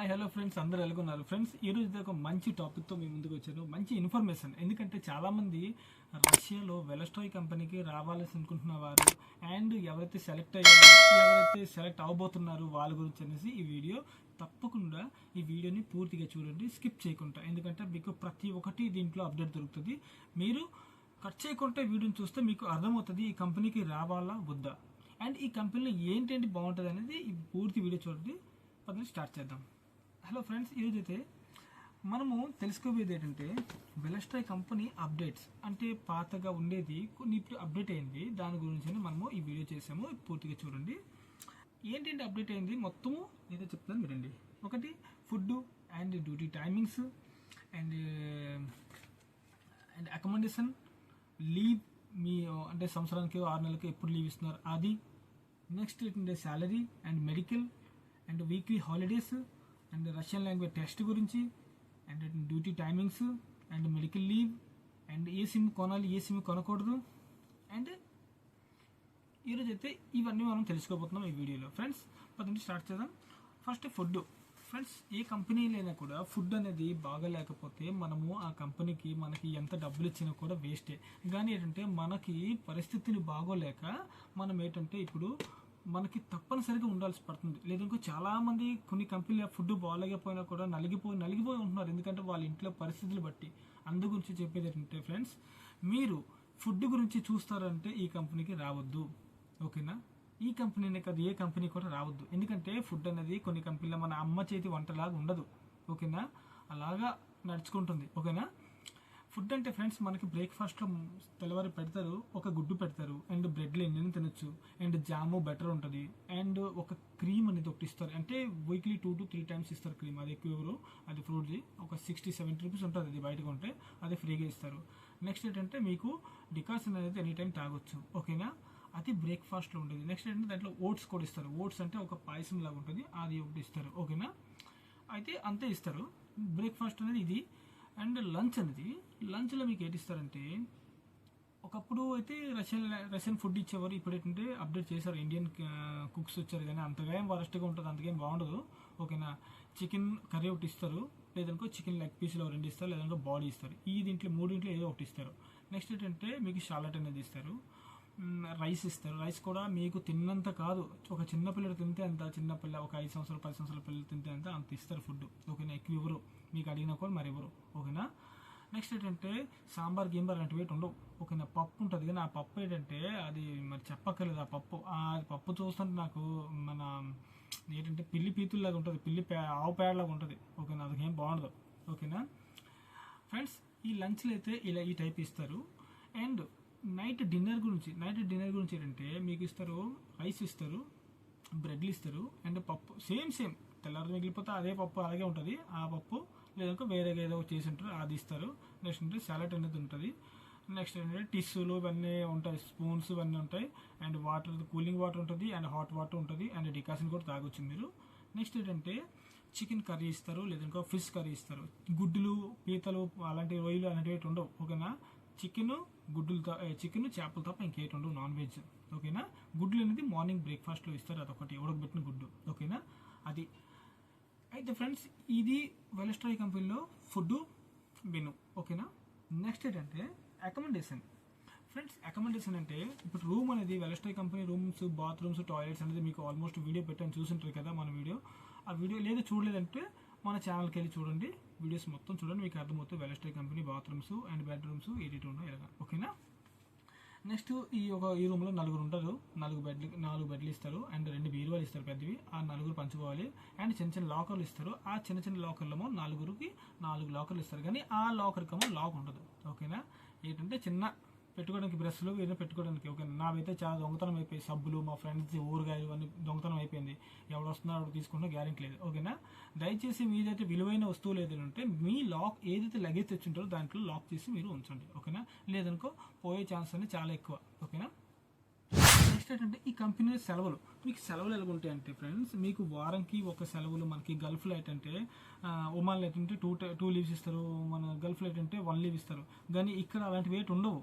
Hi hello friends అందరూ ఎలాగున్నారు? Friends ఈ రోజు ఒక మంచి టాపిక్తో మీ ముందుకు వచ్చాను. మంచి ఇన్ఫర్మేషన్ ఎందుకంటే చాలామంది రష్యాలో వెలస్టాయ్ కంపెనీకి రావాలని అనుకుంటున్న వారు అండ్ ఎవరైతే సెలెక్ట్ అయ్యారో ఎవరైతే సెలెక్ట్ అవబోతున్నారో వాళ్ళ గురించి అనేసి ఈ వీడియో తప్పకుండా ఈ వీడియోని పూర్తిగా చూడండి. స్కిప్ చేయకుండా. ఎందుకంటే మీకు ప్రతి ఒక్కటి దీంట్లో అప్డేట్ దొరుకుతుంది. మీరు కట్ చేయకుండా వీడియోని చూస్తే మీకు అర్థమవుతుంది ఈ కంపెనీకి రావాలా వద్దా? అండ్ ఈ కంపెనీలో ఏంటంటే బాగుంటుంది అనేది ఈ పూర్తి వీడియో చూడండి. పదని స్టార్ట్ చేద్దాం. హలో ఫ్రెండ్స్ ఈరోజైతే మనము తెలుసుకోబోయేది ఏంటంటే వెలస్ట్రాయ్ కంపెనీ అప్డేట్స్ అంటే పాతగా ఉండేది కొన్ని ఇప్పుడు అప్డేట్ అయింది. దాని గురించి మనము ఈ వీడియో చేసాము. పూర్తిగా చూడండి. ఏంటంటే అప్డేట్ అయింది? మొత్తము ఏదో చెప్తాను వినండి. ఒకటి food and duty timings and and accommodation leave మీ అంటే సంవత్సరానికి ఆరు నెలలకి ఎప్పుడు లీవ్ ఇస్తున్నారు? అది. నెక్స్ట్ ఏంటంటే salary and medical and weekly holidays and Russian language test గురించి and duty timings and medical leave and a SIM కొనాలి ఏ సిమ్ కొనకూడదు అండ్ ఈరోజు అయితే ఇవన్నీ మనం తెలుసుకోబోతున్నాం ఈ వీడియోలో. ఫ్రెండ్స్ పదండి స్టార్ట్ చేద్దాం. First food. ఫ్రెండ్స్ ఏ కంపెనీలైనా కూడా ఫుడ్ అనేది బాగా లేకపోతే మనము ఆ కంపెనీకి మనకి ఎంత డబ్బులు ఇచ్చినా కూడా వేస్టే. కానీ ఏంటంటే మనకి పరిస్థితులు బాగోలేక మనం ఏంటంటే ఇప్పుడు మనకి తప్పనిసరిగా ఉండాల్సి పడుతుంది. లేదంటే చాలా మంది కొన్ని కంపెనీల ఫుడ్ బాగాలేకపోయినా కూడా నలిగిపోయి నలిగిపోయి ఉంటున్నారు. ఎందుకంటే వాళ్ళ ఇంట్లో పరిస్థితులు బట్టి. అందు గురించి చెప్పేది ఏంటంటే ఫ్రెండ్స్ మీరు ఫుడ్ గురించి చూస్తారంటే ఈ కంపెనీకి రావద్దు. ఓకేనా? ఈ కంపెనీనే కాదు ఏ కంపెనీ కూడా రావద్దు. ఎందుకంటే ఫుడ్ అనేది కొన్ని కంపెనీలో మన అమ్మ చేతి వంటలాగా ఉండదు. ఓకేనా? అలాగా నడుచుకుంటుంది. ఓకేనా? ఫుడ్ అంటే ఫ్రెండ్స్ మనకి బ్రేక్ఫాస్ట్లో తెల్లవారి పెడతారు ఒక గుడ్డు పెడతారు అండ్ బ్రెడ్లు ఎన్ని తినొచ్చు అండ్ జాము బెటర్ ఉంటుంది అండ్ ఒక క్రీమ్ అనేది ఒకటి ఇస్తారు. అంటే weekly two to three times ఇస్తారు క్రీమ్. అది ఎక్కువ ఎవరు అది ఫ్రూట్ది ఒక సిక్స్టీ సెవెంటీ రూపీస్ ఉంటుంది అది బయటకు ఉంటే అది ఫ్రీగా ఇస్తారు. నెక్స్ట్ ఏంటంటే మీకు డికాషన్ అనేది ఎనీ టైం తాగొచ్చు ఓకేనా అది బ్రేక్ఫాస్ట్లో ఉంటుంది నెక్స్ట్ ఏంటంటే దాంట్లో ఓట్స్ కూడా ఇస్తారు. ఓట్స్ అంటే ఒక పాయసం లాగా ఉంటుంది అది ఒకటి ఇస్తారు ఓకేనా అయితే అంతే ఇస్తారు. బ్రేక్ఫాస్ట్ అనేది ఇది. అండ్ లంచ్ అనేది లంచ్లో మీకు ఏంటి ఇస్తారంటే ఒకప్పుడు అయితే రష్యన్ రష్యన్ ఫుడ్ ఇచ్చేవారు ఇప్పుడు ఏంటంటే అప్డేట్ చేశారు. ఇండియన్ కుక్స్ వచ్చారు కానీ అంతగా ఏం వరస్ట్గా ఉంటుంది అంతగా ఏం బాగుండదు. ఓకేనా? చికెన్ కర్రీ ఒకటి ఇస్తారు లేదనుకో చికెన్ లెగ్ పీస్లో రెండు ఇస్తారు లేదనుకో బాడీ ఇస్తారు. ఈ దీంట్లో మూడింట్లో ఏదో ఒకటి ఇస్తారు. నెక్స్ట్ ఏంటంటే మీకు షాలట్ అనేది ఇస్తారు. రైస్ ఇస్తారు. రైస్ కూడా మీకు తిన్నంత కాదు. ఒక చిన్న పిల్లడు తింటే అంత చిన్న పిల్ల ఒక ఐదు సంవత్సరాలు పది సంవత్సరాల పిల్లలు తింటే అంత అంత ఇస్తారు ఫుడ్ ఓకేనా? ఎక్కువ ఇవ్వరు. మీకు అడిగినా కూడా మరి ఇవ్వరు. ఓకేనా? నెక్స్ట్ ఏంటంటే సాంబార్ గింబార్ అలాంటివి ఉండవు. ఓకేనా? పప్పు ఉంటుంది కానీ ఆ పప్పు ఏంటంటే అది మరి చెప్పక్కర్లేదు ఆ పప్పు. ఆ పప్పు చూస్తుంటే నాకు మన ఏంటంటే పిల్లి పీతుల్లాగా ఉంటుంది. పిల్లి పే ఆవు పేడలాగా ఉంటుంది. ఓకేనా? అది ఏం బాగుండదు. ఓకేనా? ఫ్రెండ్స్ ఈ లంచ్లు అయితే ఇలా ఈ టైప్ ఇస్తారు. అండ్ నైట్ డిన్నర్ గురించి నైట్ డిన్నర్ గురించి ఏంటంటే మీకు ఇస్తారు రైస్ ఇస్తారు బ్రెడ్లు ఇస్తారు అండ్ పప్పు సేమ్ సేమ్. తెల్లారి మిగిలిపోతే అదే పప్పు అలాగే ఉంటుంది. ఆ పప్పు లేదంటే వేరే ఏదో చేసి ఉంటారు అది ఇస్తారు. నెక్స్ట్ అంటే సలాడ్ అనేది ఉంటుంది. నెక్స్ట్ ఏంటంటే టిష్యూలు ఇవన్నీ ఉంటాయి స్పూన్స్ ఇవన్నీ ఉంటాయి అండ్ వాటర్ కూలింగ్ వాటర్ ఉంటుంది అండ్ హాట్ వాటర్ ఉంటుంది అండ్ డికాషన్ కూడా తాగొచ్చు మీరు. నెక్స్ట్ ఏంటంటే చికెన్ కర్రీ ఇస్తారు లేదంటే ఫిష్ కర్రీ ఇస్తారు. గుడ్డులు పీతలు అలాంటి రొయ్యలు అలాంటివి ఉండవు ఓకేనా? చికెన్ గుడ్డులతో చికెన్ చేపలు తప్ప ఇంకేటి ఉండవు నాన్ వెజ్ ఓకేనా? గుడ్లు అనేది మార్నింగ్ బ్రేక్ఫాస్ట్లో ఇస్తారు అదొకటి ఉడకబెట్టిన గుడ్డు. ఓకేనా? అది. అయితే ఫ్రెండ్స్ ఇది వెలస్ట్రాయ్ కంపెనీలో ఫుడ్ మెను. ఓకేనా? నెక్స్ట్ ఏంటంటే అకామిడేషన్ ఫ్రెండ్స్ అకామిడేషన్ అంటే ఇప్పుడు రూమ్ అనేది వెలస్ట్రాయ్ కంపెనీ రూమ్స్ బాత్రూమ్స్ టాయిలెట్స్ అనేది మీకు ఆల్మోస్ట్ వీడియో పెట్టాను చూసింటారు కదా మన వీడియో. ఆ వీడియో లేదు చూడలేదంటే మన ఛానల్కి వెళ్ళి చూడండి. వీడియోస్ మొత్తం చూడండి. మీకు అర్థమవుతుంది వెలస్టే కంపెనీ బాత్రూమ్స్ అండ్ బెడ్రూమ్స్ ఎడిట్ ఉన్నాయి ఇలాగా ఓకేనా నెక్స్ట్ ఈ ఒక ఈ రూమ్లో నలుగురు ఉంటారు. నాలుగు బెడ్లు నాలుగు బెడ్లు ఇస్తారు. అండ్ రెండు బీరువాలు ఇస్తారు పెద్దవి. ఆ నలుగురు పంచుకోవాలి. అండ్ చిన్న చిన్న లాకర్లు ఇస్తారు. ఆ చిన్న చిన్న లాకర్లమో నలుగురికి నాలుగు లాకర్లు ఇస్తారు. కానీ ఆ లాకర్కేమో లాక్ ఉండదు. ఓకేనా ఏంటంటే చిన్న పెట్టుకోవడానికి బ్రష్లు ఏదైనా పెట్టుకోవడానికి. ఓకే నావైతే చాలా దొంగతనం అయిపోయి సబ్బులు మా ఫ్రెండ్స్ ఊరగాయలు అన్ని దొంగతనం అయిపోయింది. ఎవడు వస్తున్నారో తీసుకున్నా తీసుకుంటే గ్యారెంటీ లేదు. ఓకేనా? దయచేసి మీదైతే విలువైన వస్తువులు ఏదైనా ఉంటే మీ లాక్ ఏదైతే లగేజ్ తెచ్చుంటారో దాంట్లో లాక్ చేసి మీరు ఉంచండి. ఓకేనా? లేదనుకో పోయే ఛాన్స్ అనేది చాలా ఎక్కువ. ఓకేనా? నెక్స్ట్ ఏంటంటే ఈ కంపెనీ సెలవులు. మీకు సెలవులు ఎలా ఉంటాయి అంటే ఫ్రెండ్స్ మీకు వారంకి ఒక సెలవులు మనకి గల్ఫ్ లైట్ ఏంటంటే లైట్ అంటే టూ టూ లీవ్స్ ఇస్తారు మన గల్ఫ్ లైట్ అంటే వన్ లీవ్ ఇస్తారు. కానీ ఇక్కడ అలాంటివి ఏంటి ఉండవు.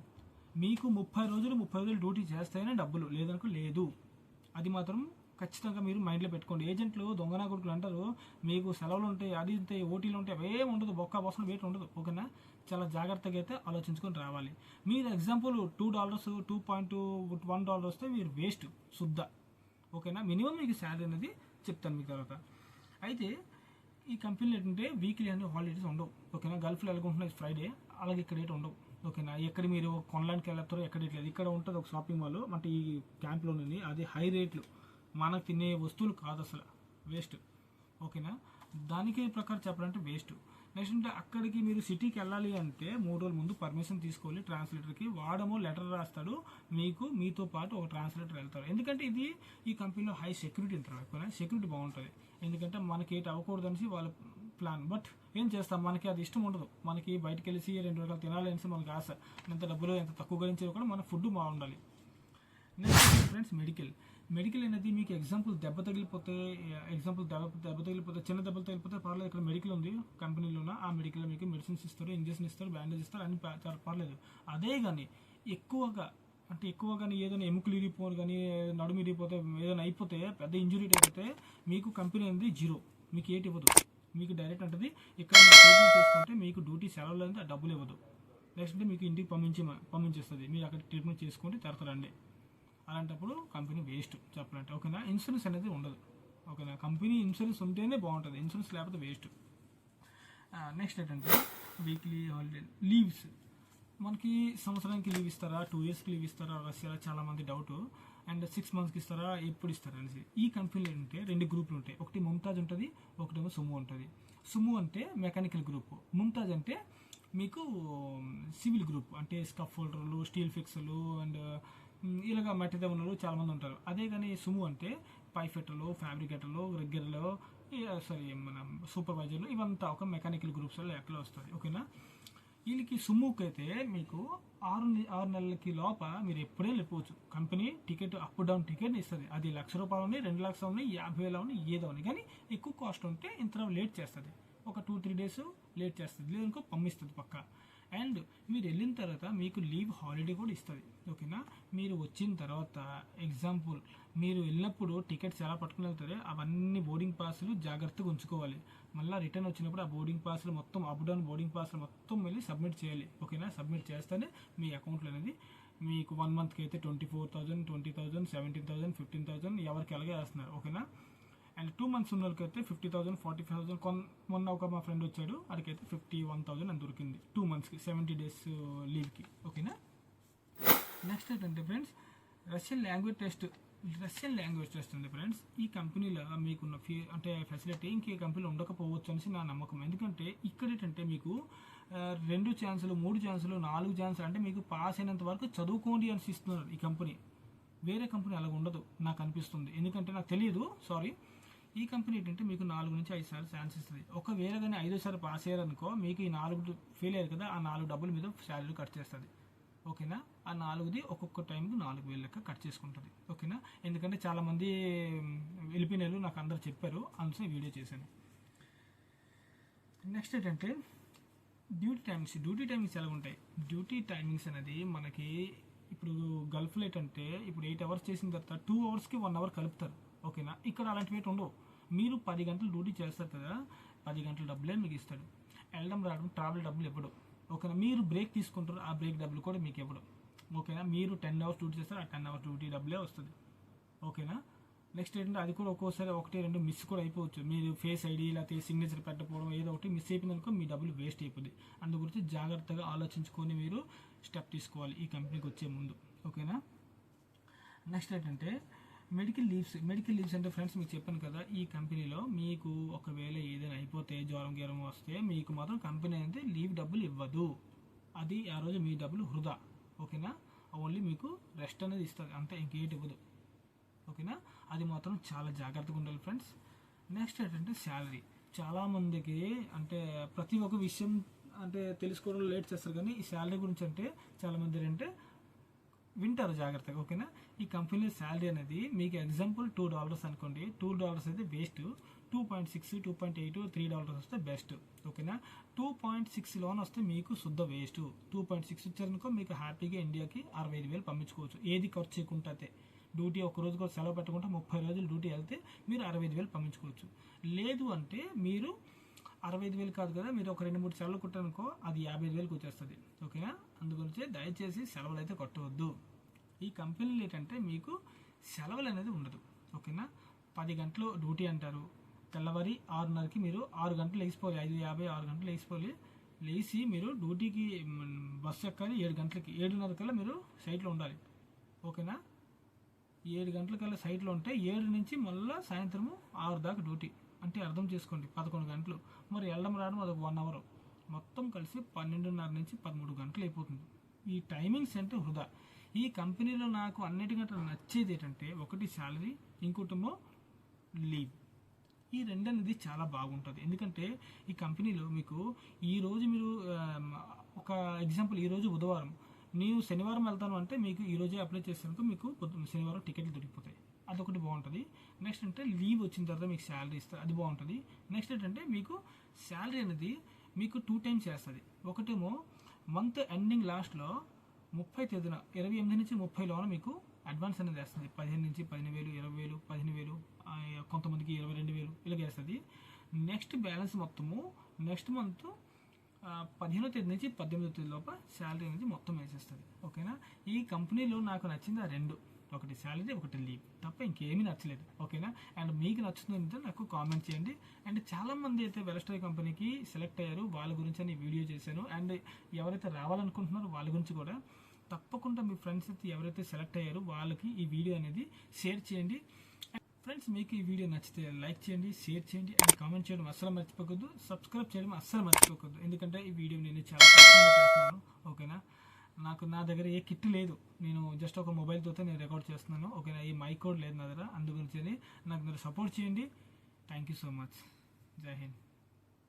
మీకు ముప్పై రోజులు ముప్పై రోజులు డ్యూటీ చేస్తేనే డబ్బులు లేదనుకో లేదు. అది మాత్రం ఖచ్చితంగా మీరు మైండ్లో పెట్టుకోండి. ఏజెంట్లు దొంగనా కొడుకులు అంటారు మీకు సెలవులు ఉంటాయి అది ఉంటాయి ఓటీలు ఉంటాయి అవే ఉండదు బొక్క బొసన వేట్ ఉండదు. ఓకేనా? చాలా జాగ్రత్తగా అయితే ఆలోచించుకొని రావాలి. మీరు example two dollars two point one dollar వస్తే మీరు వేస్ట్ శుద్ధ. ఓకేనా? మినిమం మీకు శాలరీ అనేది చెప్తాను మీకు తర్వాత. అయితే ఈ కంపెనీలు ఏంటంటే వీక్లీ అనే హాలిడేస్ ఉండవు. ఓకేనా? గల్ఫ్లో ఎలాగుంటున్నాయి ఫ్రైడే అలాగే ఇక్కడ ఏంటి ఉండవు. ఓకేనా? ఎక్కడ మీరు కొనడానికి వెళ్తారో ఎక్కడ ఇట్లేదు ఇక్కడ ఉంటుంది ఒక షాపింగ్ మాల్ అంటే ఈ క్యాంప్లోని అది హై రేట్లు మనకు తినే వస్తువులు కాదు అసలు. వేస్ట్ ఓకేనా? దానికి ప్రకారం చెప్పాలంటే వేస్ట్ నెక్స్ట్ అంటే అక్కడికి మీరు సిటీకి వెళ్ళాలి అంటే మూడు రోజుల ముందు పర్మిషన్ తీసుకోవాలి. ట్రాన్స్లేటర్కి వాడమో లెటర్ రాస్తాడు. మీకు మీతో పాటు ఒక ట్రాన్స్లేటర్ వెళ్తారు ఎందుకంటే ఇది ఈ కంపెనీలో హై సెక్యూరిటీ ఉంటారు ఎక్కువ సెక్యూరిటీ బాగుంటుంది. ఎందుకంటే మనకి ఏటి అవ్వకూడదనేసి వాళ్ళు వాళ్ళ ప్లాన్ బట్ ఏం చేస్తాం? మనకి అది ఇష్టం ఉండదు. మనకి బయటకు వెళ్ళి రెండు రకాలు తినాలి అనేసి మనకి ఆశ. ఎంత డబ్బులు ఎంత తక్కువ గురించి కూడా మన ఫుడ్ బాగుండాలి. నెక్స్ట్ ఫ్రెండ్స్ మెడికల్ మెడికల్ అనేది మీకు ఎగ్జాంపుల్ దెబ్బ తగిలిపోతే ఎగ్జాంపుల్ దెబ్బ దెబ్బ తగిలిపోతే చిన్న దెబ్బలు తగిలిపోతే పర్లేదు ఇక్కడ మెడికల్ ఉంది. కంపెనీలో ఆ మెడికల్ మీకు మెడిసిన్స్ ఇస్తారు ఇంజెక్షన్ ఇస్తారు బ్యాండేజ్ ఇస్తారు అన్ని పర్లేదు అదే కానీ ఎక్కువగా అంటే ఎక్కువ కానీ ఏదైనా ఎముకలు ఇరిగిపోను కానీ నడుము ఇరిగిపోతే ఏదైనా అయిపోతే పెద్ద ఇంజురీ అయిపోతే మీకు కంపెనీ అనేది జీరో. మీకు ఏటి ఇవ్వదు. మీకు డైరెక్ట్ ఉంటుంది ఇక్కడ మీరు ట్రీట్మెంట్ చేసుకుంటే మీకు డ్యూటీ సెలవులు అనేది డబ్బులు ఇవ్వదు. నెక్స్ట్ మీకు ఇంటికి పంపించి పంపించేస్తుంది. మీరు అక్కడ ట్రీట్మెంట్ చేసుకుంటే తర్వాత రండి. అలాంటప్పుడు కంపెనీ వేస్ట్ చెప్పాలంటే. ఓకేనా? ఇన్సూరెన్స్ అనేది ఉండదు. ఓకేనా? కంపెనీ ఇన్సూరెన్స్ ఉంటేనే బాగుంటుంది. ఇన్సూరెన్స్ లేకపోతే వేస్ట్ నెక్స్ట్ ఏంటంటే వీక్లీ హాలిడే లీవ్స్ మనకి సంవత్సరానికి లీవ్ ఇస్తారా? టూ ఇయర్స్కి లీవ్ ఇస్తారా? రష్యాలో చాలామంది డౌటు డౌట్ అండ్ సిక్స్ మంత్స్కి ఇస్తారా? ఎప్పుడు ఇస్తారా అనేసి. ఈ కంపెనీలు ఏంటంటే రెండు గ్రూపులు ఉంటాయి. ఒకటి ముంతాజ్ ఉంటుంది ఒకటేమో సుము ఉంటుంది. సుము అంటే మెకానికల్ గ్రూప్. ముంతాజ్ అంటే మీకు సివిల్ గ్రూప్. అంటే స్కఫ్ హోల్డర్లు స్టీల్ ఫిక్సర్లు అండ్ ఇలాగ మట్టి దెబ్బలు చాలామంది ఉంటారు. అదే కానీ సుము అంటే పైఫెటర్లు ఫ్యాబ్రికేటర్లు రెగ్గర్లు సారీ మన సూపర్వైజర్లు ఇవంతా ఒక మెకానికల్ గ్రూప్స్ లెక్కలో వస్తుంది ఓకేనా? వీళ్ళకి సుమ్ముకి అయితే మీకు ఆరు ఆరు నెలలకి లోప మీరు ఎప్పుడే వెళ్ళిపోవచ్చు. Company ticket up down ticket ఇస్తుంది. అది లక్ష రూపాయలు ఉన్నాయి రెండు లక్షలు ఉన్నాయి యాభై వేలు ఉన్నాయి ఏదో ఉన్నాయి కానీ ఎక్కువ కాస్ట్ ఉంటే ఇంత లేట్ చేస్తుంది. ఒక టూ త్రీ డేస్ లేట్ చేస్తుంది. లేదనుకో పంపిస్తుంది పక్క. అండ్ మీరు వెళ్ళిన తర్వాత మీకు లీవ్ హాలిడే కూడా ఇస్తుంది. ఓకేనా? మీరు వచ్చిన తర్వాత ఎగ్జాంపుల్ మీరు వెళ్ళినప్పుడు టికెట్స్ ఎలా పట్టుకుని వెళ్తారో అవన్నీ బోర్డింగ్ పాసులు జాగ్రత్తగా ఉంచుకోవాలి. మళ్ళీ రిటర్న్ వచ్చినప్పుడు ఆ బోర్డింగ్ పాస్లు మొత్తం అప్ డౌన్ బోర్డింగ్ పాస్లు మొత్తం వెళ్ళి సబ్మిట్ చేయాలి. ఓకేనా సబ్మిట్ చేస్తేనే మీ అకౌంట్లో అనేది మీకు వన్ మంత్కి అయితే twenty four thousand twenty thousand seventeen thousand fifteen thousand ఎవరికి అలాగే వేస్తున్నారు. ఓకేనా అండ్ టూ మంత్స్ ఉన్న వాళ్ళకి అయితే fifty thousand forty five thousand కొన్ మొన్న ఒక మా ఫ్రెండ్ వచ్చాడు. అడికైతే ఫిఫ్టీ వన్ థౌసండ్ అని దొరికింది. టూ మంత్స్కి సెవెంటీ డేస్ లీవ్కి ఓకేనా నెక్స్ట్ ఏంటంటే friends Russian language test Russian language test ఉంది ఫ్రెండ్స్ ఈ కంపెనీలో మీకున్న ఫీ అంటే ఫెసిలిటీ ఇంకే కంపెనీలో ఉండకపోవచ్చు అనేసి నా నమ్మకం. ఎందుకంటే ఇక్కడ ఏంటంటే మీకు రెండు ఛాన్సులు మూడు ఛాన్సులు నాలుగు ఛాన్సులు అంటే మీకు పాస్ అయినంత వరకు చదువుకోండి అని ఇస్తున్నారు ఈ కంపెనీ వేరే కంపెనీ అలాగ ఉండదు నాకు అనిపిస్తుంది. ఎందుకంటే నాకు తెలియదు సారీ ఈ కంపెనీ ఏంటంటే మీకు నాలుగు నుంచి ఐదు సార్లు ఛాన్స్ ఇస్తుంది. ఒకవేళ కానీ ఐదో సార్లు పాస్ అయ్యారనుకో మీకు ఈ నాలుగు ఫెయిల్ అయ్యారు కదా ఆ నాలుగు డబ్బుల మీద శాలరీ కట్ చేస్తుంది. ఓకేనా? ఆ నాలుగుది ఒక్కొక్క టైంకి నాలుగు వేలు లెక్క కట్ చేసుకుంటుంది. ఓకేనా? ఎందుకంటే చాలామంది వెళ్ళిపోయినారు నాకు అందరు చెప్పారు. అందుకే వీడియో చేశాను. నెక్స్ట్ ఏంటంటే డ్యూటీ టైమింగ్స్. డ్యూటీ టైమింగ్స్ ఎలా ఉంటాయి? డ్యూటీ టైమింగ్స్ అనేది మనకి ఇప్పుడు గల్ఫ్లో ఏంటంటే ఇప్పుడు ఎయిట్ అవర్స్ చేసిన తర్వాత టూ అవర్స్కి వన్ అవర్ కలుపుతారు. ఓకేనా? ఇక్కడ అలాంటివి ఏంటి ఉండవు. మీరు పది గంటలు డ్యూటీ చేస్తారు కదా పది గంటల డబ్బులే మీకు ఇస్తాడు వెళ్ళడం రావడం ట్రావెల్ డబ్బులు ఇవ్వడు. ఓకేనా మీరు బ్రేక్ తీసుకుంటారు ఆ బ్రేక్ డబ్బులు కూడా మీకు ఇవ్వడం. ఓకేనా? మీరు టెన్ అవర్స్ డ్యూటీ చేస్తారు ఆ టెన్ అవర్స్ డ్యూటీ డబ్బులే వస్తుంది. ఓకేనా? నెక్స్ట్ ఏంటంటే అది కూడా ఒక్కోసారి ఒకటి రెండు మిస్ కూడా అయిపోవచ్చు. మీరు ఫేస్ ఐడి లేకపోతే సిగ్నేచర్ పెట్టకపోవడం ఏదో ఒకటి మిస్ అయిపోయింది అనుకో మీ డబ్బులు వేస్ట్ అయిపోద్ది. అందు గురించి జాగ్రత్తగా ఆలోచించుకొని మీరు స్టెప్ తీసుకోవాలి ఈ కంపెనీకి వచ్చే ముందు. ఓకేనా? నెక్స్ట్ ఏంటంటే మెడికల్ లీవ్స్ మెడికల్ లీవ్స్ అంటే ఫ్రెండ్స్ మీకు చెప్పాను కదా ఈ కంపెనీలో మీకు ఒకవేళ ఏదైనా అయిపోతే జ్వరం జ్వరం వస్తే మీకు మాత్రం కంపెనీ అయితే లీవ్ డబ్బులు ఇవ్వదు. అది ఆ రోజు మీ డబ్బులు వృధా. ఓకేనా? ఓన్లీ మీకు రెస్ట్ అనేది ఇస్తుంది అంతే ఇంకేటి ఇవ్వదు. ఓకేనా? అది మాత్రం చాలా జాగ్రత్తగా ఉండాలి ఫ్రెండ్స్ నెక్స్ట్ ఏంటంటే శాలరీ చాలామందికి అంటే ప్రతి ఒక్క విషయం అంటే తెలుసుకోవడం లేట్ చేస్తారు కానీ ఈ శాలరీ గురించి అంటే చాలామంది ఏంటంటే వింటారు జాగ్రత్తగా ఓకేనా? ఈ కంపెనీ శాలరీ అనేది మీకు ఎగ్జాంపుల్ టూ డాలర్స్ అనుకోండి. టూ డాలర్స్ అయితే waste two point six two point eight three dollars వస్తే బెస్ట్ ఓకేనా? టూ పాయింట్ సిక్స్ లోన్ వస్తే మీకు శుద్ధ వేస్ట్ టూ పాయింట్ సిక్స్ ఇచ్చారనుకో మీకు హ్యాపీగా ఇండియాకి అరవై ఐదు వేలు పంపించుకోవచ్చు. ఏది ఖర్చు చేయకుండా అయితే. డ్యూటీ ఒక రోజు కూడా సెలవు పెట్టకుండా ముప్పై రోజులు డ్యూటీ వెళ్తే మీరు అరవై ఐదు వేలు పంపించుకోవచ్చు. లేదు అంటే మీరు అరవై ఐదు వేలు కాదు కదా మీరు ఒక రెండు మూడు సెలవులు కుట్టానుకో అది యాభై ఐదు వేలకు వచ్చేస్తుంది. ఓకేనా? అందుగురించి దయచేసి సెలవులు అయితే కొట్టవద్దు. ఈ కంపెనీలు ఏంటంటే మీకు సెలవులు అనేది ఉండదు. ఓకేనా? పది గంటలు డ్యూటీ అంటారు. తెల్లవారి ఆరున్నరకి మీరు ఆరు గంటలు లేచిపోవాలి. ఐదు యాభై ఆరు గంటలు లేచిపోవాలి. లేచి మీరు డ్యూటీకి బస్సు ఎక్కాలి. ఏడు గంటలకి ఏడున్నర కల్లా మీరు సైట్లో ఉండాలి. ఓకేనా? ఏడు గంటలకల్లా సైట్లో ఉంటే ఏడు నుంచి మళ్ళీ సాయంత్రము ఆరు దాకా డ్యూటీ. అంటే అర్థం చేసుకోండి. పదకొండు గంటలు. మరి వెళ్ళడం రావడం అది వన్ అవర్ మొత్తం కలిసి పన్నెండున్నర నుంచి పదమూడు గంటలు అయిపోతుంది. ఈ టైమింగ్స్ అంటే వృధా. ఈ కంపెనీలో నాకు అన్నిటికంటే నచ్చేది ఏంటంటే ఒకటి శాలరీ ఇంకోటేమో లీవ్ ఈ రెండు అనేది చాలా బాగుంటుంది. ఎందుకంటే ఈ కంపెనీలో మీకు ఈ రోజు మీరు ఒక ఎగ్జాంపుల్ ఈ రోజు బుధవారం. నేను శనివారం వెళ్తాను అంటే మీకు ఈ రోజే అప్లై చేసేందుకు మీకు శనివారం టికెట్లు దొరికిపోతాయి. అదొకటి బాగుంటుంది. నెక్స్ట్ అంటే లీవ్ వచ్చిన తర్వాత మీకు శాలరీ ఇస్తారు అది బాగుంటుంది. నెక్స్ట్ ఏంటంటే మీకు శాలరీ అనేది మీకు టూ టైమ్స్ చేస్తుంది. ఒకటేమో మంత్ ఎండింగ్ లాస్ట్లో ముప్పై తేదీన ఇరవై ఎనిమిది నుంచి ముప్పైలోన మీకు అడ్వాన్స్ అనేది వేస్తుంది. పదిహేను నుంచి పదిహేను వేలు ఇరవై వేలు పదిహేను వేలు కొంతమందికి ఇరవై రెండు వేలు ఇలాగ వేస్తుంది. నెక్స్ట్ బ్యాలెన్స్ మొత్తము నెక్స్ట్ మంత్ పదిహేనో తేదీ నుంచి పద్దెనిమిదో తేదీ లోపల శాలరీ అనేది మొత్తం వేసేస్తుంది. ఓకేనా ఈ కంపెనీలో నాకు నచ్చింది ఆ రెండు. ఒకటి శాలరీ ఒకటి లీవ్ తప్ప ఇంకేమీ నచ్చలేదు. ఓకేనా? అండ్ మీకు నచ్చుతుందంటే నాకు కామెంట్ చేయండి. అండ్ చాలా మంది అయితే వెలస్టరీ కంపెనీకి సెలెక్ట్ అయ్యారు. వాళ్ళ గురించి అని వీడియో చేశాను. అండ్ ఎవరైతే రావాలనుకుంటున్నారో వాళ్ళ గురించి కూడా తప్పకుండా మీ ఫ్రెండ్స్ అయితే ఎవరైతే సెలెక్ట్ అయ్యారో వాళ్ళకి ఈ వీడియో అనేది షేర్ చేయండి. ఫ్రెండ్స్ మీకు ఈ వీడియో నచ్చితే లైక్ చేయండి షేర్ చేయండి అండ్ కామెంట్ చేయడం అస్సలు మర్చిపోకూడదు. సబ్స్క్రైబ్ చేయడం అస్సలు మర్చిపోకూడదు. ఎందుకంటే ఈ వీడియో నేను చాలా చేస్తున్నాను. ఓకేనా? నాకు నా దగ్గర ఏ కిట్ లేదు. నేను జస్ట్ ఒక మొబైల్ తోతే నేను రికార్డ్ చేస్తున్నాను. ఓకేనా? ఈ మైక్ కూడా లేదు నా దగ్గర. అందు గురించి నాకు మీరు సపోర్ట్ చేయండి. థ్యాంక్ యూ సో మచ్ జై హింద్.